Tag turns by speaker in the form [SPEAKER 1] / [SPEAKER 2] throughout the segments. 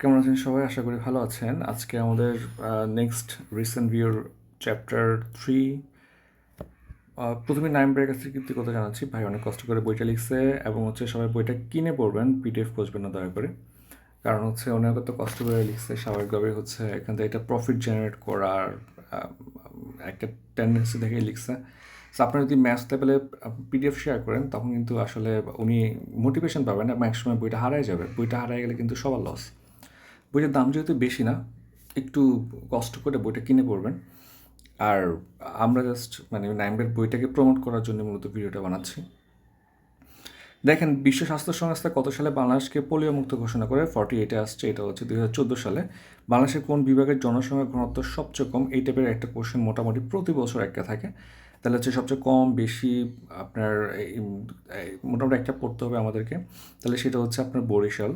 [SPEAKER 1] কেমন আছেন সবাই? আশা করি ভালো আছেন। আজকে আমাদের নেক্সট রিসেন্ট ভিউর চ্যাপ্টার থ্রি প্রথমে নাইম ব্রেক কাছ থেকে কৃতজ্ঞতা জানাচ্ছি। ভাই অনেক কষ্ট করে বইটা লিখছে এবং হচ্ছে সবাই বইটা কিনে পড়বেন, পিডিএফ খুঁজবেন না, দয়া করে। কারণ হচ্ছে অনেক কত কষ্ট করে লিখছে স্বাভাবিকভাবে হচ্ছে এখান থেকে এটা প্রফিট জেনারেট করার একটা টেন্ডেন্সি দেখে লিখছে। সো আপনারা যদি ম্যাথ লেভেলে পিডিএফ শেয়ার করেন, তখন কিন্তু আসলে উনি মোটিভেশন পাবেন এবং একসময় বইটা হারাই যাবে। বইটা হারাই গেলে কিন্তু সবার লস বইটার দাম যেহেতু বেশি না, একটু কষ্ট করে বইটা কিনে পড়বেন। আর আমরা জাস্ট মানে নাইমবের বইটাকে প্রমোট করার জন্য মূলত ভিডিওটা বানাচ্ছি। দেখেন, বিশ্ব স্বাস্থ্য সংস্থা কত সালে বাংলাদেশকে পোলিও মুক্ত ঘোষণা করে? ফর্টি এইটে আসছে, এটা হচ্ছে দুই হাজার চোদ্দ সালে। বাংলাদেশের কোন বিভাগের জনসংখ্যা ঘনত্ব সবচেয়ে কম, এই টাইপের একটা কোশ্চেন মোটামুটি প্রতি বছর একটা থাকে। তাহলে হচ্ছে সবচেয়ে কম, বেশি আপনার মোটামুটি একটা পড়তে হবে আমাদেরকে। তাহলে সেটা হচ্ছে আপনার বরিশাল।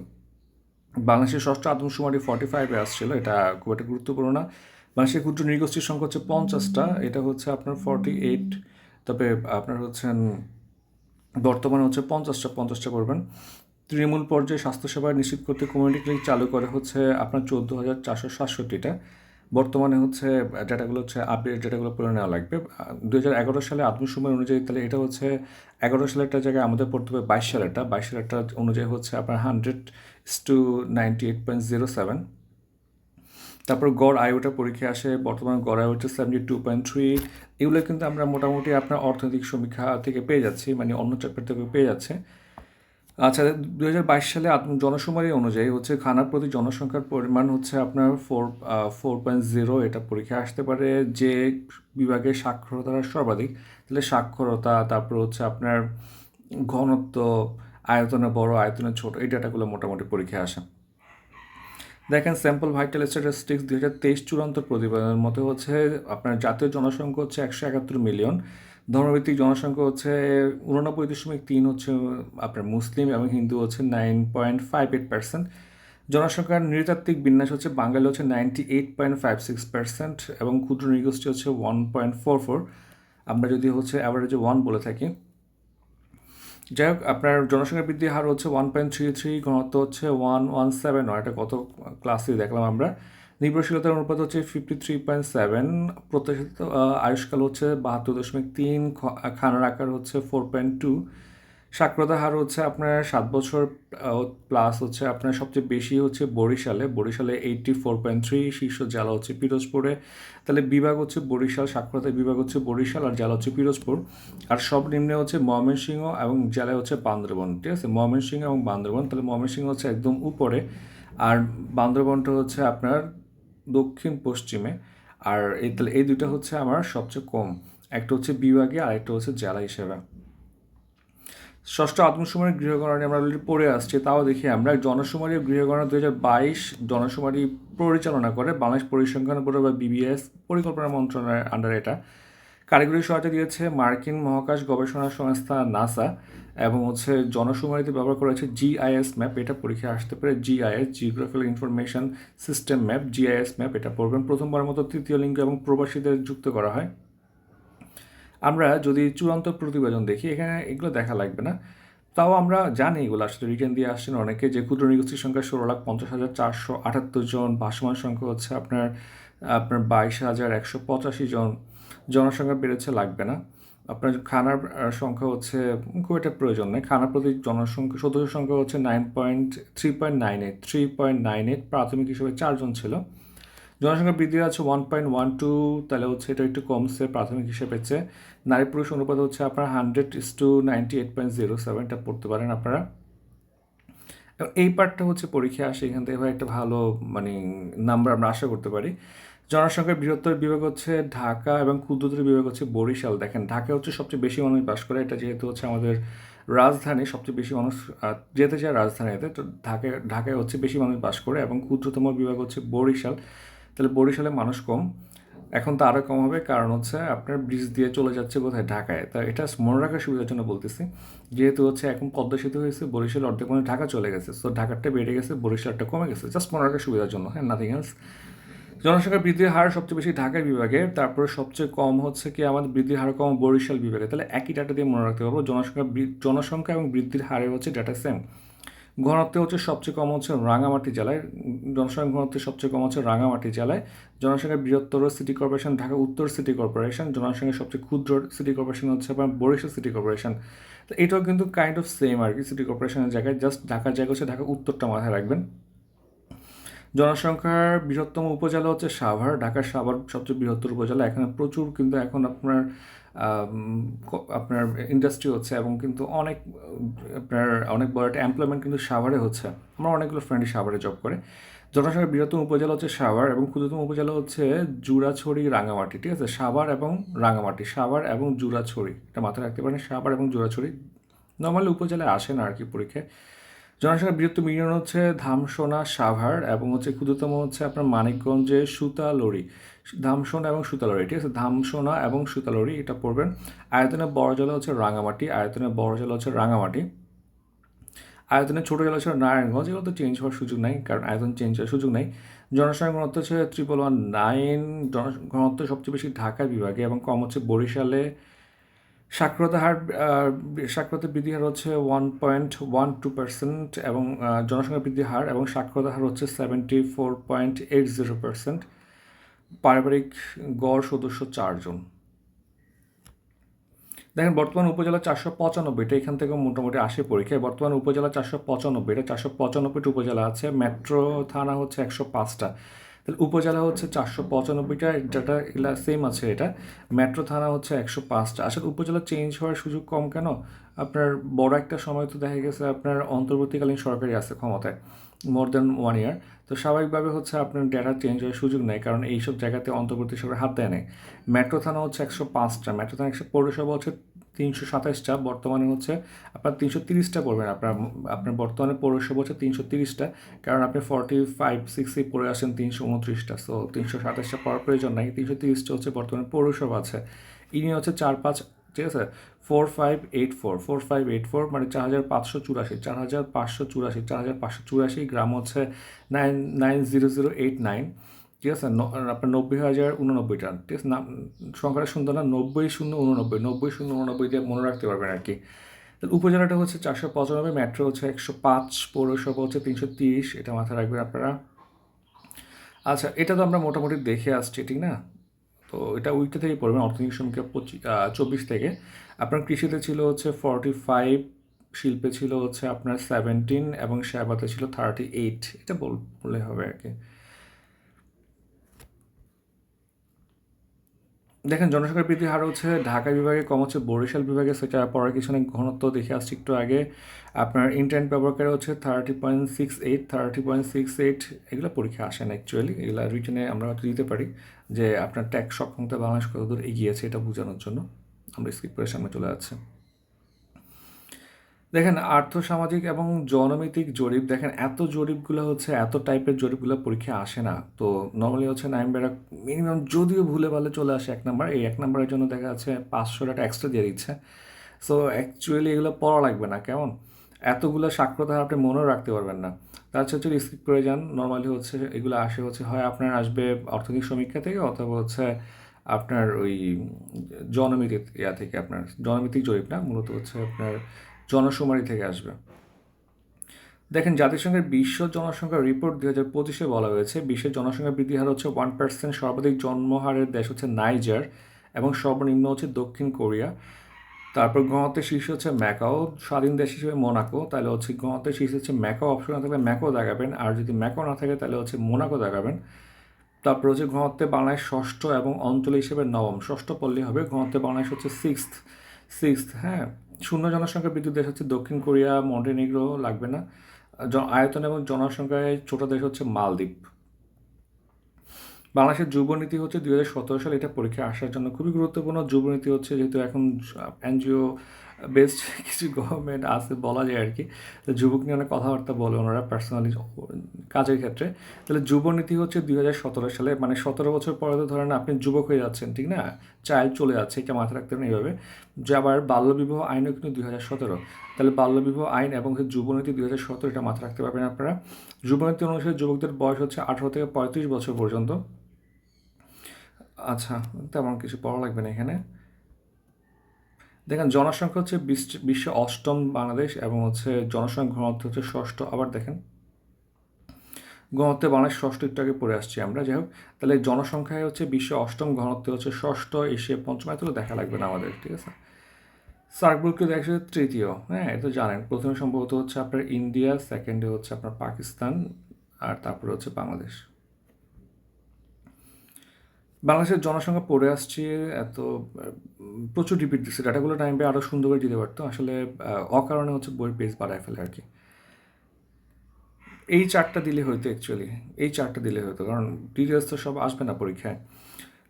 [SPEAKER 1] বাংলাদেশের ষষ্ঠ আদমশুমারি ফর্টি ফাইভে আসছিল, এটা খুব একটা গুরুত্বপূর্ণ না। বাংলাদেশের ক্ষুদ্র নৃগোষ্ঠীর সংখ্যা হচ্ছে পঞ্চাশটা, এটা হচ্ছে আপনার ফর্টি এইট তবে আপনার হচ্ছেন, বর্তমানে হচ্ছে পঞ্চাশটা পঞ্চাশটা করবেন। তৃণমূল পর্যায়ে স্বাস্থ্যসেবা নিশ্চিত করতে কমিউনিটি ক্লিনিক চালু করে হচ্ছে আপনার চোদ্দ হাজার চারশো সাতষট্টিটা বর্তমানে হচ্ছে ডেটাগুলো হচ্ছে আপডেট ডেটাগুলো পড়ে নেওয়া লাগবে। দু হাজার এগারো সালে আদমশুমারি অনুযায়ী তাহলে এটা হচ্ছে এগারো সালেরটা জায়গায় আমাদের পড়তে হবে বাইশ সালেরটা। বাইশ সালেরটা অনুযায়ী হচ্ছে আপনার hundred two ninety eight point zero seven তারপর গড় আয়ুটা পরীক্ষায় আসে, বর্তমানে গড় আয়ু হচ্ছে সেভেন্টি টু পয়েন্ট থ্রি এগুলো কিন্তু আমরা মোটামুটি আপনার অর্থনৈতিক সমীক্ষা থেকে পেয়ে যাচ্ছি মানে অন্য চ্যাপ্টার থেকে পেয়ে যাচ্ছে। আচ্ছা দু হাজার বাইশ সালে জনশুমারি অনুযায়ী হচ্ছে খানার প্রতি জনসংখ্যার পরিমাণ হচ্ছে আপনার ফোর ফোর পয়েন্ট জিরো এটা পরীক্ষায় আসতে পারে। যে বিভাগে সাক্ষরতার সর্বাধিক, তাহলে সাক্ষরতা, তারপর হচ্ছে আপনার ঘনত্ব আয়তনে বড়, আয়তনে ছোট, এই ডাটাগুলো মোটামুটি পরীক্ষায় আসে। দেখেন স্যাম্পল ভাইটাল স্ট্যাটিস্টিক্স দুই হাজার তেইশ চূড়ান্ত প্রতিবেদনের মতে হচ্ছে আপনার জাতীয় জনসংখ্যা হচ্ছে একশো একাত্তর মিলিয়ন ধর্মভিত্তিক জনসংখ্যা হচ্ছে উননব্বই দশমিক তিন হচ্ছে আপনার মুসলিম এবং হিন্দু হচ্ছে nine point five eight percent জনসংখ্যার নৃতাত্ত্বিক বিন্যাস হচ্ছে বাঙালি হচ্ছে ninety eight point five six percent এবং ক্ষুদ্র নৃগোষ্ঠী হচ্ছে ওয়ান পয়েন্ট ফোর ফোর আমরা যদি হচ্ছে অ্যাভারেজে ওয়ান বলে থাকি যাই হোক, আপনার জনসংখ্যা বৃদ্ধির হার হচ্ছে ওয়ান পয়েন্ট থ্রি থ্রি ঘনত্ব হচ্ছে ওয়ান ওয়ান সেভেন নয় এটা কত ক্লাসে দেখলাম আমরা। নির্ভরশীলতার অনুপাত হচ্ছে ফিফটি থ্রি পয়েন্ট সেভেন প্রত্যাশিত আয়ুষ্কাল হচ্ছে বাহাত্তর দশমিক তিন খানার আকার হচ্ছে ফোর পয়েন্ট টু সাক্ষরতার হার হচ্ছে আপনার সাত বছর প্লাস হচ্ছে আপনার সবচেয়ে বেশি হচ্ছে বরিশালে। বরিশালে এইটটি ফোর পয়েন্ট থ্রি শীর্ষ জেলা হচ্ছে পিরোজপুরে। তাহলে বিভাগ হচ্ছে বরিশাল, সাক্ষরতার বিভাগ হচ্ছে বরিশাল আর জেলা হচ্ছে পিরোজপুর। আর সব নিম্নে হচ্ছে ময়মনসিংহ এবং জেলায় হচ্ছে বান্দরবন, ঠিক আছে? ময়মনসিংহ এবং বান্দরবন, তাহলে ময়মনসিংহ হচ্ছে একদম উপরে। আর বান্দরবনটা হচ্ছে আপনার দক্ষিণ পশ্চিমে। আর এই, তাহলে এই দুইটা হচ্ছে আমার সবচেয়ে কম। একটা হচ্ছে বিভাগে আর একটা হচ্ছে জেলা হিসেবে। ষষ্ঠ আদমশুমারি গৃহগণনা আমরা অলরেডি পড়ে আসছি, তাও দেখি আমরা। জনশুমারি ও গৃহগণনা দু হাজার বাইশ জনশুমারি পরিচালনা করে, বাংলাদেশ পরিসংখ্যান বোর্ড বা বিবিএস পরিকল্পনা মন্ত্রণালয়ের আন্ডারে এটা। কারিগরি সহায়তা দিয়েছে মার্কিন মহাকাশ গবেষণা সংস্থা নাসা এবং হচ্ছে জনশুমারিতে ব্যবহার করা হয়েছে জিআইএস ম্যাপ এটা পরীক্ষায় আসতে পারে GIS geographical information system map GIS map এটা পড়বেন। প্রথমবার মতো তৃতীয় লিঙ্গ এবং প্রবাসীদের যুক্ত করা হয়। আমরা যদি চূড়ান্ত প্রতিবেদন দেখি, এখানে এগুলো দেখা লাগবে না। তাও আমরা জানি এগুলো আসলে রিটার্ন দিয়ে আসছেন অনেকে, যে ক্ষুদ্র নিগোষ্ঠীর সংখ্যা ষোলো লাখ পঞ্চাশ হাজার চারশো আটাত্তর জন, ভাসমান সংখ্যা হচ্ছে আপনার আপনার বাইশ হাজার একশো পঁচাশি জন। জনসংখ্যা বেড়েছে, লাগবে না। আপনার খানার সংখ্যা হচ্ছে, খুব একটা প্রয়োজন নেই। খানার প্রতি জনসংখ্যা, সদস্য সংখ্যা হচ্ছে nine point three point nine eight, three point nine eight প্রাথমিক হিসেবে চারজন ছিল। জনসংখ্যা বৃদ্ধি আছে ওয়ান পয়েন্ট ওয়ান টু তাহলে হচ্ছে এটা একটু কমছে প্রাথমিক হিসেবে চেয়ে নারী পুরুষ অনুপাত হচ্ছে আপনার hundred is two ninety eight point zero সেভেনটা পড়তে পারেন আপনারা। এই পার্টটা হচ্ছে পরীক্ষা আসে এখান থেকে একটা ভালো মানে নাম্বার আমরা আশা করতে পারি। জনসংখ্যার বৃহত্তর বিভাগ হচ্ছে ঢাকা এবং ক্ষুদ্রতর বিভাগ হচ্ছে বরিশাল। দেখেন ঢাকা হচ্ছে সবচেয়ে বেশি মানুষ বাস করে, এটা যেহেতু হচ্ছে আমাদের রাজধানী, সবচেয়ে বেশি মানুষ যেতে চায় রাজধানীতে তো ঢাকায় ঢাকায় হচ্ছে বেশি মানুষ বাস করে এবং ক্ষুদ্রতম বিভাগ হচ্ছে বরিশাল। তাহলে বরিশালে মানুষ কম। এখন তো আরও কম হবে, কারণ হচ্ছে আপনার ব্রিজ দিয়ে চলে যাচ্ছে কোথায় ঢাকায়। তা এটা মনে রাখার সুবিধার জন্য বলতেছি। যেহেতু হচ্ছে এখন পদ্মা সেতু হয়েছে বরিশাল অর্ধেক মানুষ ঢাকা চলে গেছে। তো ঢাকারটা বেড়ে গেছে, বরিশালটা কমে গেছে। জাস্ট মনে রাখার সুবিধার জন্য হ্যাঁ নাথিং এলস জনসংখ্যা বৃদ্ধির হার সবচেয়ে বেশি ঢাকা বিভাগে, তারপরে সবচেয়ে কম হচ্ছে কি আমাদের বৃদ্ধির হার কম বরিশাল বিভাগে। তাহলে একই ডাটা দিয়ে মনে রাখতে পারব, জনসংখ্যা জনসংখ্যা এবং বৃদ্ধির হারে হচ্ছে ডাটা সেম ঘনত্ব হচ্ছে সবচেয়ে কম হচ্ছে রাঙামাটি জেলায়। জনসংখ্যা ঘনত্ব সবচেয়ে কম হচ্ছে রাঙামাটি জেলায়। জনসংখ্যা বৃহত্তর সিটি কর্পোরেশন ঢাকা উত্তর সিটি কর্পোরেশন জনসংখ্যা সবচেয়ে ক্ষুদ্র সিটি কর্পোরেশন হচ্ছে আপনার বরিশাল সিটি কর্পোরেশন তো এটাও কিন্তু কাইন্ড অফ সেম আর কি সিটি কর্পোরেশনের জায়গায় জাস্ট ঢাকার জায়গা হচ্ছে ঢাকা উত্তরটা মাথায় রাখবেন। জনসংখ্যার বৃহত্তম উপজেলা হচ্ছে সাভার। ঢাকার সাভার সবচেয়ে বৃহত্তর উপজেলা। এখানে প্রচুর কিন্তু এখন আপনার আপনার ইন্ডাস্ট্রি হচ্ছে এবং কিন্তু অনেক, আপনার অনেক বড় একটা এমপ্লয়মেন্ট কিন্তু সাভারে হচ্ছে। আমার অনেকগুলো ফ্রেন্ডই সাভারে জব করে। জনসংখ্যার বৃহত্তম উপজেলা হচ্ছে সাভার এবং ক্ষুদ্রতম উপজেলা হচ্ছে জুরাছড়ি রাঙামাটি ঠিক আছে? সাভার এবং রাঙামাটি সাভার এবং জুরাছড়ি। এটা মাথায় রাখতে পারেন, সাভার এবং জুরাছড়ি। নর্মালি উপজেলায় আসে না আর কি পরীক্ষায়। জনসংখ্যার বৃহত্তম ইউনিয়ন হচ্ছে ধামসোনা, সাভার এবং হচ্ছে ক্ষুদ্রতম হচ্ছে আপনার মানিকগঞ্জে সুতালড়ি। ধামসোনা এবং সুতালরি ঠিক আছে? ধামসোনা এবং সুতালড়ি এটা পড়বেন। আয়তনের বড় জেলা হচ্ছে রাঙামাটি আয়তনের বড় জেলা হচ্ছে রাঙামাটি। আয়তনের ছোটো জেলা হচ্ছে নারায়ণগঞ্জ, এগুলো তো চেঞ্জ হওয়ার সুযোগ নাই, কারণ আয়তন চেঞ্জ হওয়ার সুযোগ নাই। জনসংখ্যা ঘনত্ব হচ্ছে ত্রিপল ওয়ান নাইন ঘনত্ব সবচেয়ে বেশি ঢাকা বিভাগে এবং কম হচ্ছে বরিশালে। সাক্ষরতা হার সাক্ষরতা বৃদ্ধি হার হচ্ছে one point one two percent এবং জনসংখ্যা বৃদ্ধি হার এবং সাক্ষরতা হার হচ্ছে seventy four point eight zero percent পারিবারিক গড় সদস্য চারজন। দেখেন, বর্তমান উপজেলা চারশো পঁচানব্বইটা, এখান থেকে মোটামুটি আসে পরীক্ষায় বর্তমান উপজেলা চারশো পঁচানব্বই পঁচানব্বইটা, চারশো পঁচানব্বইটা উপজেলা আছে। মেট্রো থানা হচ্ছে একশো পাঁচটা। তাহলে উপজেলা হচ্ছে চারশো পঁচানব্বইটা যেটা এগুলা সেম আছে এটা। মেট্রো থানা হচ্ছে একশো পাঁচটা। আসলে উপজেলা চেঞ্জ হওয়ার সুযোগ কম কেন? আপনার বড় একটা সময় তো দেখা গেছে আপনার অন্তর্বর্তীকালীন সরকারি আছে ক্ষমতায় মোর দেন ওয়ান ইয়ার তো স্বাভাবিকভাবে হচ্ছে আপনার ডেটা চেঞ্জ হওয়ার সুযোগ নেই, কারণ এইসব জায়গাতে অন্তর্বর্তী সরকার হাত দেয় নেই। মেট্রো থানা হচ্ছে একশো পাঁচটা। মেট্রো থানা একশো পৌরসভা হচ্ছে তিনশো সাতাশটা বর্তমানে হচ্ছে আপনার তিনশো তিরিশটা পড়বেন আপনার আপনার বর্তমানে পৌরসভা হচ্ছে তিনশো তিরিশটা, কারণ আপনি ফর্টি ফাইভ সিক্সে পড়ে আসেন তিনশো উনত্রিশটা সো তিনশো সাতাশটা পড়ার প্রয়োজন নাই। তিনশো তিরিশটা হচ্ছে বর্তমানে পৌরসভা আছে। ইনি হচ্ছে চার পাঁচ, ঠিক আছে? Four five eight four four five eight four মানে চার হাজার পাঁচশো চুরাশি, চার হাজার পাঁচশো চুরাশি, চার হাজার পাঁচশো চুরাশি, গ্রাম হচ্ছে nine nine zero zero eight nine. ঠিক আছে? আপনার নব্বই হাজার উননব্বইটা। ঠিক আছে? নাম সংখ্যাটা সুন্দর না, নব্বই শূন্য উননব্বই, নব্বই শূন্য উননব্বই দিয়ে মনে রাখতে পারবেন আর কি। উপজেলাটা হচ্ছে চারশো পঁচানব্বই, মেট্রো হচ্ছে একশো পাঁচ, পৌরসভা হচ্ছে তিনশো তিরিশ, এটা মাথায় রাখবেন আপনারা। আচ্ছা এটা তো আমরা মোটামুটি দেখে আসছি, ঠিক না? তো এটা উইকটা থেকেই পড়বেন অর্থনৈতিক সমীক্ষা পঁচিশ চব্বিশ থেকে। আপনার কৃষিতে ছিল হচ্ছে ফর্টি ফাইভ শিল্পে ছিল হচ্ছে আপনার সেভেন্টিন এবং সেবাতে ছিল থার্টি এইট এটা বললে হবে আর কি। দেখেন, জনসংখ্যার বৃদ্ধি হার হচ্ছে ঢাকা বিভাগে কম হচ্ছে বরিশাল বিভাগে সেটা পড়ার কিছু ঘনত্ব দেখে আসছি একটু আগে। আপনার ইন্টারনেট ব্যবহারকারী হচ্ছে thirty point six eight thirty point six eight এগুলো পরীক্ষা আসে না অ্যাকচুয়ালি এগুলো রিটেনে আমরা হয়তো দিতে পারি। যে আপনার ট্যাক্স সক্ষমতা বাংলাদেশ কতদূর এগিয়েছে এটা বোঝানোর জন্য। আমরা স্কিপ করে সামনে চলে যাচ্ছি। দেখেন, আর্থসামাজিক এবং জনমিতিক জরিপ, দেখেন, এত জরিপগুলো হচ্ছে, এত টাইপের জরিপগুলো পরীক্ষা আসে না। তো নর্মালি হচ্ছে নাইন বেড়া মিনিমাম যদিও ভুলে ভালে চলে আসে এক নাম্বার এই এক নাম্বারের জন্য দেখা যাচ্ছে পাঁচশো টাকা এক্সট্রা দিয়ে দিচ্ছে। সো অ্যাকচুয়ালি এগুলো পড়া লাগবে না, কেমন? এতগুলো সাক্ষরতা আপনি মনেও রাখতে পারবেন না। তার হচ্ছে স্কিপ করে যান নর্মালি হচ্ছে এগুলো আসে হচ্ছে, হয় আপনার আসবে অর্থনৈতিক সমীক্ষা থেকে অথবা হচ্ছে আপনার ওই জনমিতিক ইয়া থেকে আপনার, জনমিতিক জরিপ না, মূলত হচ্ছে আপনার জনশুমারি থেকে আসবে। দেখেন, জাতিসংঘের বিশ্ব জনসংখ্যা রিপোর্ট দুই হাজার পঁচিশে বলা হয়েছে, বিশ্বের জনসংখ্যা বৃদ্ধি হার হচ্ছে ওয়ান পার্সেন্ট সর্বাধিক জন্মহারের দেশ হচ্ছে নাইজার এবং সর্বনিম্ন হচ্ছে দক্ষিণ কোরিয়া। তারপর গণতের শীর্ষ হচ্ছে ম্যাকাও, স্বাধীন দেশ হিসেবে মোনাকো, তাহলে হচ্ছে গণতের শীর্ষ হচ্ছে ম্যাকাও অপশন না থাকলে ম্যাকো দেখাবেন, আর যদি ম্যাকো না থাকে তাহলে হচ্ছে মোনাকো দেখাবেন। তারপর হচ্ছে ঘনত্বে বাংলাদেশ ষষ্ঠ এবং অঞ্চল হিসেবে নবম, ষষ্ঠ পল্লী হবে ঘনত্বে বাংলাদেশ হচ্ছে সিক্সথ সিক্সথ হ্যাঁ? শূন্য জনসংখ্যা বৃদ্ধি দেশ হচ্ছে দক্ষিণ কোরিয়া, মন্টেনিগ্রো লাগবে না। আয়তন এবং জনসংখ্যায় ছোট দেশ হচ্ছে মালদ্বীপ। বাংলাদেশের যুবনীতি হচ্ছে দুই হাজার সতেরো সালে এটা পরীক্ষায় আসার জন্য খুবই গুরুত্বপূর্ণ। যুবনীতি হচ্ছে যেহেতু এখন এনজিও বেস্ট কিছু গভর্নমেন্ট আছে বলা যায় আর কি। যুবক নিয়ে অনেক কথাবার্তা বলে ওনারা পার্সোনালি কাজের ক্ষেত্রে। তাহলে যুবনীতি হচ্ছে দুই হাজার সতেরো সালে মানে সতেরো বছর পরে তো ধরেন আপনি যুবক হয়ে যাচ্ছেন, ঠিক না? চাইল্ড চলে যাচ্ছে এটা মাথায় রাখতে এইভাবে। যে আবার বাল্যবিবাহ আইনও কিন্তু দুই হাজার সতেরো। তাহলে বাল্যবিবাহ আইন এবং যুবনীতি দুই হাজার সতেরো এটা মাথায় রাখতে পারবেন আপনারা। যুবনীতি অনুসারে যুবকদের বয়স হচ্ছে আঠারো থেকে পঁয়ত্রিশ বছর পর্যন্ত। আচ্ছা তেমন কিছু পড়া লাগবে না এখানে। দেখেন, জনসংখ্যা হচ্ছে বিশ্ব- অষ্টম বাংলাদেশ এবং হচ্ছে জনসংখ্যা ঘনত্ব হচ্ছে ষষ্ঠ। আবার দেখেন ঘনত্বে বাংলাদেশ ষষ্ঠ একটু আগে পড়ে আসছি আমরা। যাই হোক, তাহলে জনসংখ্যায় হচ্ছে বিশ্বে অষ্টম ঘনত্ব হচ্ছে ষষ্ঠ, এশিয়া পঞ্চম এত দেখা লাগবে না আমাদের, ঠিক আছে? সার্কবুলকে দেখা যাচ্ছে তৃতীয়। হ্যাঁ এটা জানেন। প্রথমে সম্ভবত হচ্ছে আপনার ইন্ডিয়া সেকেন্ডে হচ্ছে আপনার পাকিস্তান, আর তারপরে হচ্ছে বাংলাদেশ। বাংলাদেশের জনসংখ্যা পড়ে আসছে, এত প্রচুর রিপিট দিচ্ছে। ডাটাগুলো টাইমে আরও সুন্দর করে দিতে পারতো। আসলে অকারণে হচ্ছে বইয়ের পেজ বাড়ায় ফেলে আর কি। এই চারটা দিলে হয়তো অ্যাকচুয়ালি এই চারটা দিলে হয়তো, কারণ ডিটেলস তো সব আসবে না পরীক্ষায়।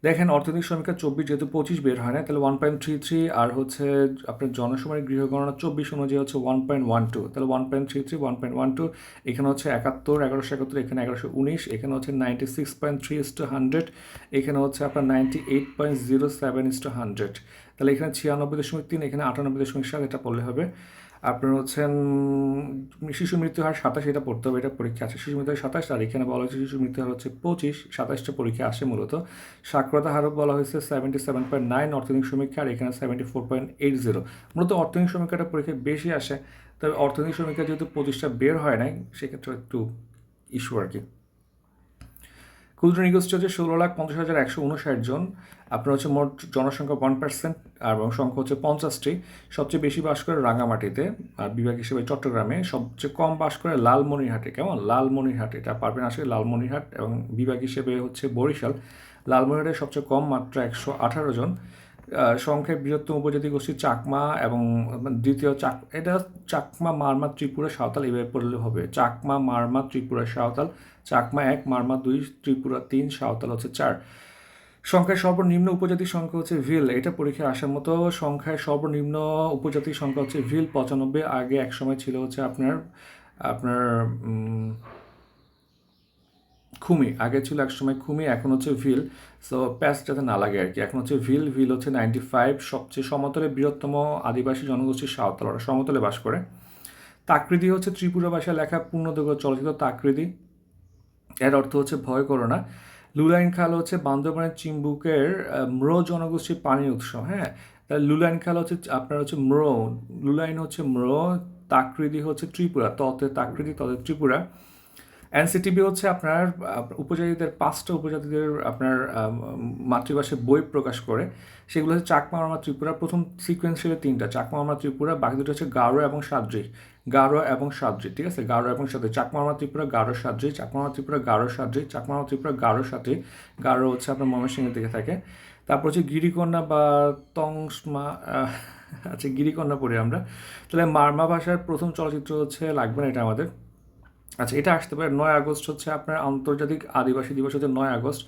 [SPEAKER 1] দেখেন, অর্থনৈতিক সমীক্ষা চব্বিশ যেহেতু পঁচিশ বের হয় না, তাহলে ওয়ান পয়েন্ট থ্রি থ্রি আর হচ্ছে আপনার জনসময়ের গৃহ গণনা চব্বিশ অনুযায়ী হচ্ছে ওয়ান পয়েন্ট ওয়ান টু তাহলে one point three three one point one two এখানে হচ্ছে একাত্তর, এগারোশো একাত্তর, এখানে এগারোশো উনিশ, এখানে হচ্ছে ninety six point three is to hundred এখানে হচ্ছে আপনার ninety eight point zero seven is to hundred তাহলে এখানে ছিয়ানব্বই দশমিক তিন, এখানে আটানব্বই দশমিক সাত, এটা পড়লে হবে। আপনার হচ্ছেন শিশু মৃত্যু হার সাতাশ, এটা পড়তে হবে, এটা পরীক্ষা আছে। শিশু মৃত্যু হার সাতাশ আর এখানে বলা হয়েছে শিশু মৃত্যু হার হচ্ছে পঁচিশ, সাতাশটা পরীক্ষা আসে মূলত। সাক্ষরতা হারও বলা হয়েছে সেভেন্টি সেভেন পয়েন্ট নাইন অর্থনৈতিক সমীক্ষা, আর এখানে seventy four point eight zero মূলত অর্থনৈতিক সমীক্ষাটা পরীক্ষা বেশি আসে, তবে অর্থনৈতিক সমীক্ষা যেহেতু পঁচিশটা বের হয় নাই, সেক্ষেত্রে একটু ইস্যু আর কি। ক্ষুদ্র নিগোষ্ঠী হচ্ছে ষোলো লাখ পঞ্চাশ হাজার একশো উনষাট জন। আপনার হচ্ছে মোট জনসংখ্যা ওয়ান পার্সেন্ট এবং সংখ্যা হচ্ছে পঞ্চাশটি। সবচেয়ে বেশি বাস করে রাঙামাটিতে আর বিভাগ হিসেবে চট্টগ্রামে। সবচেয়ে কম বাস করে লালমনিরহাটে। কেমন? লালমনিরহাট এটা। পারবেন আসলে লালমনিরহাট এবং বিভাগ হিসেবে হচ্ছে বরিশাল। লালমনিরহাটে সবচেয়ে কম মাত্র একশো আঠারো জন। সংখ্যায় বৃহত্তম উপজাতি গোষ্ঠী চাকমা এবং দ্বিতীয় চাক, এটা চাকমা, মারমা, ত্রিপুরা, সাঁওতাল, এভাবে পড়লে হবে। চাকমা, মারমা, ত্রিপুরা, সাঁওতাল, চাকমা এক, মারমা দুই, ত্রিপুরা তিন, সাঁওতাল হচ্ছে চার। সংখ্যায় সর্বনিম্ন উপজাতির সংখ্যা হচ্ছে ভিল। এটা পরীক্ষায় আসার মতো সংখ্যায় সর্বনিম্ন উপজাতির সংখ্যা হচ্ছে ভিল পঁচানব্বই। আগে এক সময় ছিল হচ্ছে আপনার আপনার খুমি, আগে ছিল এক সময় খুমি, এখন হচ্ছে ভিল। সো প্যাচ যাতে না লাগে আর কি। এখন হচ্ছে ভিল ভিল হচ্ছে নাইনটি ফাইভ সবচেয়ে সমতলে বৃহত্তম আদিবাসী জনগোষ্ঠী সাঁওতাল ওরা, সমতলে বাস করে। তাকৃতি হচ্ছে ত্রিপুরা ভাষায় লেখা পূর্ণদৈর্ঘ্য চলচ্চিত্র তাকৃতি। এর অর্থ হচ্ছে ভয় করো না। লুলাইন খাল হচ্ছে বান্দরবানের চিম্বুকের ম্রো জনগোষ্ঠীর পানির উৎস হ্যাঁ? তাহলে লুলাইন খাল হচ্ছে, আপনার হচ্ছে ম্রো, লুলাইন হচ্ছে ম্রো, তাকৃতি হচ্ছে ত্রিপুরা, ততে তাকৃতি, ততে ত্রিপুরা। এনসিটিভি হচ্ছে আপনার উপজাতিদের, পাঁচটা উপজাতিদের আপনার মাতৃভাষায় বই প্রকাশ করে। সেগুলো হচ্ছে চাকমা মারমা ত্রিপুরা। প্রথম সিকোয়েন্স হিসেবে তিনটা, চাকমা মারমা ত্রিপুরা। বাকি দুটো হচ্ছে গারো এবং সাদ্রি গারো এবং সাদ্রি ঠিক আছে? গারো এবং সাদ্রি চাকমা মারমা ত্রিপুরা, গারো সাদ্রি চাকমা মারমা ত্রিপুরা, গারো সাদ্রি চাকমা মারমা ত্রিপুরা, গারো সাদ্রি গারো হচ্ছে আপনার ময়মনসিংহের দিকে থাকে। তারপর হচ্ছে গিরিকন্যা বা তংসমা আচ্ছা গিরিকন্যা পড়ি আমরা। তাহলে মারমা ভাষার প্রথম চলচ্চিত্র হচ্ছে, লাগবে না এটা আমাদের? আচ্ছা এটা আসতে পারে নয় আগস্ট হচ্ছে আপনার আন্তর্জাতিক আদিবাসী দিবস, হচ্ছে নয় আগস্ট।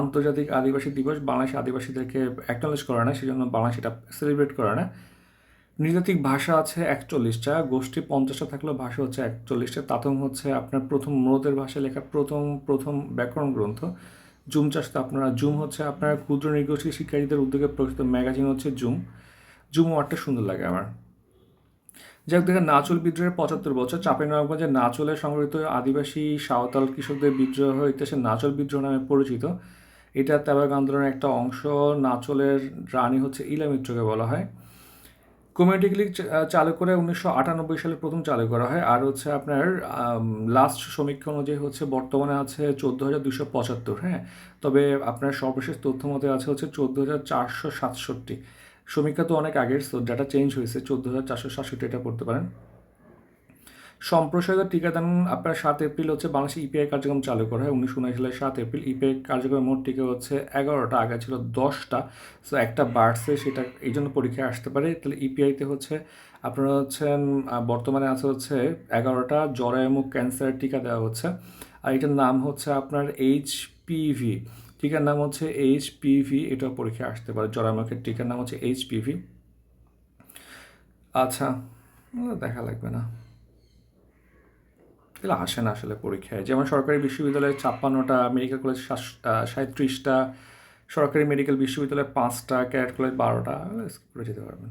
[SPEAKER 1] আন্তর্জাতিক আদিবাসী দিবস বাংলাদেশ আদিবাসীদেরকে অ্যাকনোলেজ করে না, সেজন্য বাংলাদেশ এটা সেলিব্রেট করে না। নৃতাত্ত্বিক ভাষা আছে একচল্লিশটা, গোষ্ঠী পঞ্চাশটা থাকলেও ভাষা হচ্ছে একচল্লিশটা। তাতং হচ্ছে আপনার প্রথম মরদের ভাষায় লেখা প্রথম প্রথম ব্যাকরণ গ্রন্থ। জুম চাষ তো আপনারা, জুম হচ্ছে আপনার ক্ষুদ্র নৃগোষ্ঠী শিক্ষার্থীদের উদ্যোগে প্রকাশিত ম্যাগাজিন হচ্ছে জুম। জুম ওয়ার্ডটা সুন্দর লাগে আমার। যাই হোক দেখেন, নাচল বিদ্রোহের পঁচাত্তর বছর চাঁপাইনবাবগঞ্জের নাচলে সংগঠিত আদিবাসী সাঁওতাল কৃষকদের বিদ্রোহ ইতিহাসে নাচল বিদ্রোহ নামে পরিচিত। এটা তেবাগ আন্দোলনের একটা অংশ, নাচলের রানী হচ্ছে ইলা মিত্রকে বলা হয়। কমিউনিটি ক্লিক চালু করে উনিশশো আটানব্বই সালে প্রথম চালু করা হয়। আর হচ্ছে আপনার লাস্ট সমীক্ষা অনুযায়ী হচ্ছে বর্তমানে আছে চোদ্দ হাজার দুশো পঁচাত্তর হ্যাঁ? তবে আপনার সর্বশেষ তথ্য মতে আছে হচ্ছে চোদ্দ হাজার চারশো সাতষট্টি। সমীক্ষা তো অনেক আগের সো ডাটা চেঞ্জ হয়েছে, চোদ্দ হাজার চারশো সাতষট্টি এটা করতে পারেন। সম্প্রসারিত টিকাদান আপনার সাত এপ্রিল হচ্ছে বাংলাদেশে ইপিআই কার্যক্রম চালু করা হয় উনিশশো উনআশি সালের সাত এপ্রিল ইপিআই কার্যক্রমের মোট টিকা হচ্ছে এগারোটা, আগে ছিল দশটা। সো একটা বাড়ছে, সেটা এই জন্য পরীক্ষায় আসতে পারে। তাহলে ইপিআইতে হচ্ছে আপনারা হচ্ছেন বর্তমানে আছে হচ্ছে এগারোটা জরায়ুমুখ ক্যান্সারের টিকা দেওয়া হচ্ছে। আর এটার নাম হচ্ছে আপনার এইচপিভি টিকার নাম হচ্ছে এইচ পিভি এটা পরীক্ষায় আসতে পারে জরায়ুমুখের টিকার নাম হচ্ছে এইচপিভি আচ্ছা দেখা লাগবে না। এগুলো আসে না আসলে পরীক্ষায়। যেমন সরকারি বিশ্ববিদ্যালয়ে ছাপ্পান্নটা, মেডিকেল কলেজ সাঁত্রিশটা সরকারি মেডিকেল বিশ্ববিদ্যালয়ে পাঁচটা ক্যারেট কলেজ বারোটা করে যেতে পারবেন।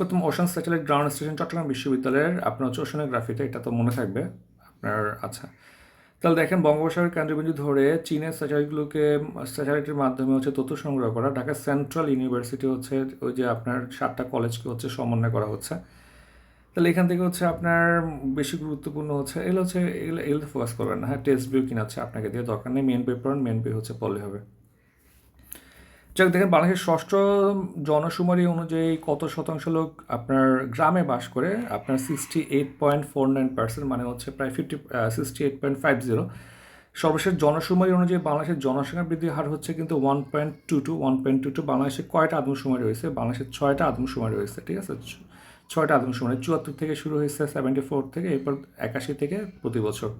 [SPEAKER 1] প্রথম ocean satellite ground station Chattogram বিশ্ববিদ্যালয়ের, আপনার হচ্ছে ওশানোগ্রাফিতে এটা তো মনে থাকবে। আপনার আচ্ছা তাহলে দেখেন বঙ্গোপসাগরের কেন্দ্রবিন্দু ধরে চীনের স্যাটেলাইটগুলোকে, স্যাটেলাইটের মাধ্যমে হচ্ছে তথ্য সংগ্রহ করা। ঢাকা সেন্ট্রাল ইউনিভার্সিটি হচ্ছে ওই যে আপনার সাতটা কলেজকে হচ্ছে সমন্বয় করা হচ্ছে। তাহলে এখান থেকে হচ্ছে আপনার বেশি গুরুত্বপূর্ণ হচ্ছে, এগুলো হচ্ছে, এগুলো এগুলো ফোকাস করবেন না। হ্যাঁ টেস্ট বই কিনা হচ্ছে আপনাকে দিয়ে দরকার নেই মেন পেপার মেন বই হচ্ছে পড়লে হবে। যাক, দেখেন বাংলাদেশের ষষ্ঠ জনশুমারি অনুযায়ী কত শতাংশ লোক আপনার গ্রামে বাস করে? আপনার sixty eight point four nine percent মানে হচ্ছে প্রায় fifty sixty eight point five zero সর্বশেষ জনশুমারি অনুযায়ী বাংলাদেশের জনসংখ্যা বৃদ্ধির হার হচ্ছে কিন্তু one point two two one point two two বাংলাদেশে কয়টা আদমশুমারি হয়েছে? বাংলাদেশের ছয়টা আদমশুমারি হয়েছে, ঠিক আছে? ছয়টা আদমশুমারি, চুয়াত্তর থেকে শুরু হয়েছে সেভেন্টি ফোর থেকে, এরপর একাশি থেকে প্রতি বছর।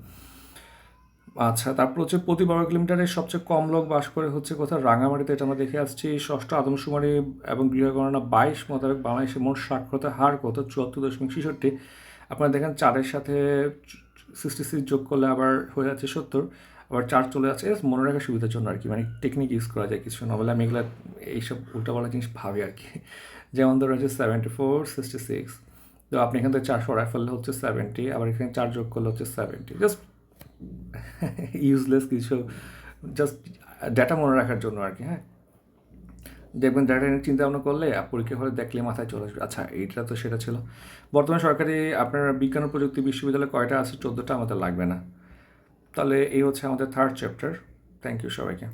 [SPEAKER 1] আচ্ছা তারপর হচ্ছে প্রতি বর্গ কিলোমিটারে সবচেয়ে কম লোক বাস করে হচ্ছে কোথাও রাঙামাটিতে এটা আমরা দেখে আসছি। ষষ্ঠ আদমশুমারি এবং গৃহগণনা বাইশ মোতাবেক বাংলাদেশের মোট সাক্ষরতার হার কত? চুয়াত্তর দশমিক ছেষট্টি। আপনারা দেখেন চারের সাথে সিক্সটি সিক্স যোগ করলে আবার হয়ে যাচ্ছে সত্তর। আবার চার চলে যাচ্ছে। মনে রাখার সুবিধার জন্য আর কি। মানে টেকনিক ইউজ করা যায় কিছু। না বলে আমি এগুলো, এইসব উল্টাপাল্টা জিনিস ভাবি আর কি। যেমন ধরো হচ্ছে সেভেন্টি ফোর সিক্সটি সিক্স তো আপনি এখান থেকে চার সরাই ফেললে হচ্ছে সেভেন্টি আবার এখানে চার যোগ করলে হচ্ছে সেভেন্টি জাস্ট ইউজলেস কিছু জাস্ট ডেটা মনে রাখার জন্য আর কি হ্যাঁ? দেখবেন ডেটা নিয়ে চিন্তা ভাবনা করলে পরীক্ষা হলে দেখলে মাথায় চলে আসবে আচ্ছা এইটা তো সেটা ছিল। বর্তমানে সরকারি আপনার বিজ্ঞান ও প্রযুক্তি বিশ্ববিদ্যালয় কয়টা আছে? চোদ্দোটা আমাদের লাগবে না। তাহলে এই হচ্ছে আমাদের থার্ড চ্যাপ্টার থ্যাংক ইউ সবাইকে।